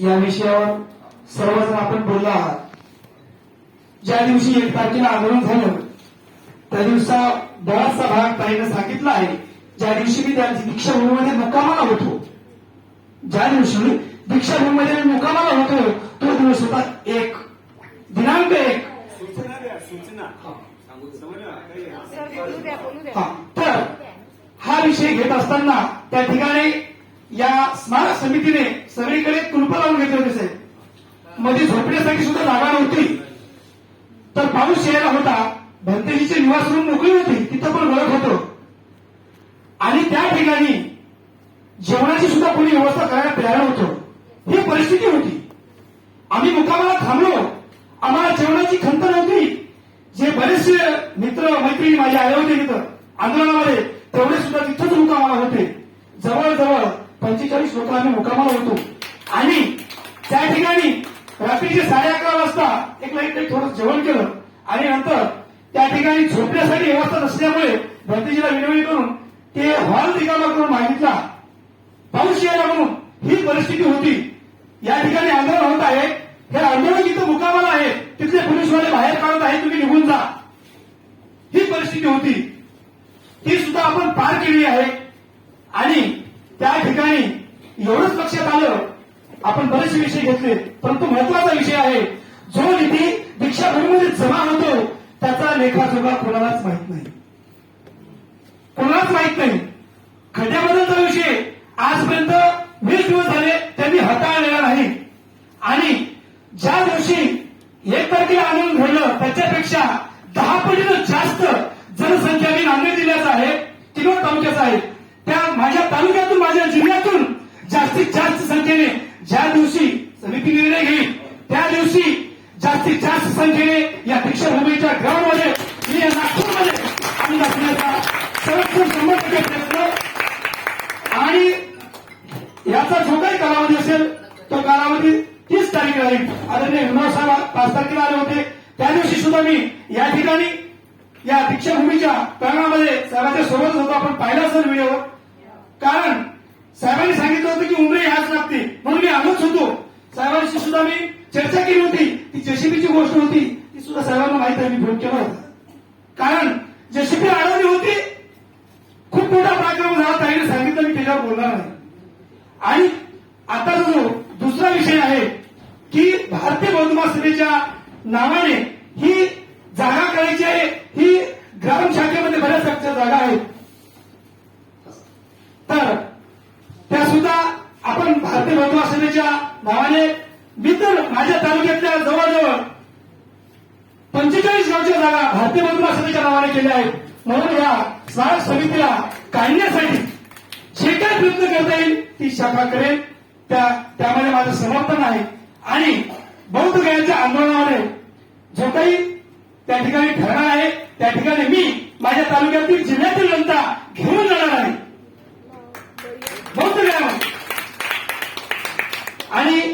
या विषयावर सर्वजण आपण बोललो आहात. ज्या दिवशी एक तारखेला आंदोलन झालं त्या दिवसा बराचसा भाग ताईनं सांगितला आहे. ज्या दिवशी मी त्यांची दीक्षाभूमीमध्ये मुक्कामाला होतो ज्या दिवशी दीक्षाभूमीमध्ये मी मुक्कामाला होतो तो दिवस होता एक दिनांक एक. सूचना द्या सूचना. समजलं? काही सर बोलू द्या बोलू द्या. हा तर हा विषय घेत असताना त्या ठिकाणी या स्मारक समितीने सगळीकडे कुलप लावून घेतले होते साहेब. मध्ये झोपण्यासाठी सुद्धा जागा नव्हती. तर पाऊस यायला होता. भंतेजीचे निवास रूम मोकळी होती. तिथं पण गळत होतो. आणि त्या ठिकाणी जेवणाची सुद्धा कोणी व्यवस्था करायला तयार होतो ही परिस्थिती होती. आम्ही मुकामाला थांबलो. आम्हाला जेवणाची खंत नव्हती. जे बरेचसे मित्र मैत्रिणी माझे आले होते तिथं आंदोलनामध्ये तेवढे सुद्धा तिथंच मुकामाला होते. जवळजवळ पंचेचाळीस लोक आम्ही मुकामाला होतो. रात्रीचे साडे अकरा वाजता एक लाइट लाइट थोडं जेवण केलं आणि नंतर त्या ठिकाणी झोपण्यासाठी व्यवस्था नसल्यामुळे भरतीजीला विनवणी करून ते हॉल रिकामा करून मागितला पाऊस यायला म्हणून ही परिस्थिती होती. या ठिकाणी आंदोलन होत आहे. हे आंदोलन जिथं मुकामाला आहे तिथले पोलीसवाले बाहेर काढत आहे तुम्ही निघून जा. ही परिस्थिती होती. ती सुद्धा आपण पार केली आहे. आणि त्या ठिकाणी एवढंच लक्षात आलं आपण बरेचसे विषय घेतले परंतु महत्त्वाचा विषय आहे जो निधी दीक्षाभूमीमध्ये जमा होतो त्याचा लेखाजोखा कोणालाच माहीत नाही. कोणालाच माहीत नाही. खड्ड्याबद्दलचा विषय आजपर्यंत वीस दिवस झाले त्यांनी हाताळलेला नाही. आणि ज्या दिवशी एक तारखेला आंदोलन घडलं त्याच्यापेक्षा दहा पटीनं जास्त जनसंख्या मी नांदेड जिल्ह्याचा आहे किंवा तालुक्याचा आहे. त्या माझ्या तालुक्यातून माझ्या जिल्ह्यातून जास्तीत जास्त संख्येने ज्या दिवशी समिती निर्णय घेईल त्या दिवशी जास्तीत जास्त संख्येने या दीक्षाभूमीच्या ग्राउंडमध्ये मी या नागपूरमध्ये आम्ही दाखवण्याचा सर्वोत्तम शंभर टक्के प्रयत्न आणि याचा जो काही कालावधी असेल तो कालावधी तीस तारीख राहील आदरणीय विनोद साहेब पाच तारखेला आले होते. त्या दिवशी सुद्धा मी या ठिकाणी या दीक्षाभूमीच्या प्रांगणामध्ये साहेबांच्या सोबत होतो. आपण पाहिला असेल व्हिडिओ कारण साहेबांनी सांगितलं होतं की उमरे ह्याच लागते. म्हणून मी आलोच होतो. साहेबांशी सुद्धा मी चर्चा केली होती. ती जेसीबीची गोष्ट होती ती सुद्धा साहेबांना माहीत आहे मी फोन केला होता. कारण जेसीबी अडवली होती. खूप मोठा पराक्रम झाला. ताईने सांगितलं मी त्याच्यावर बोलणार नाही. आणि आता जो दुसरा विषय आहे की भारतीय बौद्ध सेनेच्या नावाने ही जागा करायची आहे. ही ग्राम शाखेमध्ये बऱ्याच जागा आहेत तर त्या सुद्धा आपण भारतीय संस्थेच्या महासभेच्या नावाने मी माझ्या तालुक्यातल्या जवळजवळ पंचेचाळीस गावच्या जागा भारतीय बौद्ध महासभेच्या नावाने केल्या आहेत. म्हणून या स्मारक समितीला काढण्यासाठी जे काय प्रयत्न करता येईल ती शाखा करेल त्या त्यामध्ये माझं समर्थन आहे. आणि बौद्ध गयाच्या आंदोलनामध्ये जो काही त्या ठिकाणी ठरणार आहे त्या ठिकाणी मी माझ्या तालुक्यातील जिल्ह्यातील जनता घेऊन जाणार आहे बौद्ध गयामध्ये आणि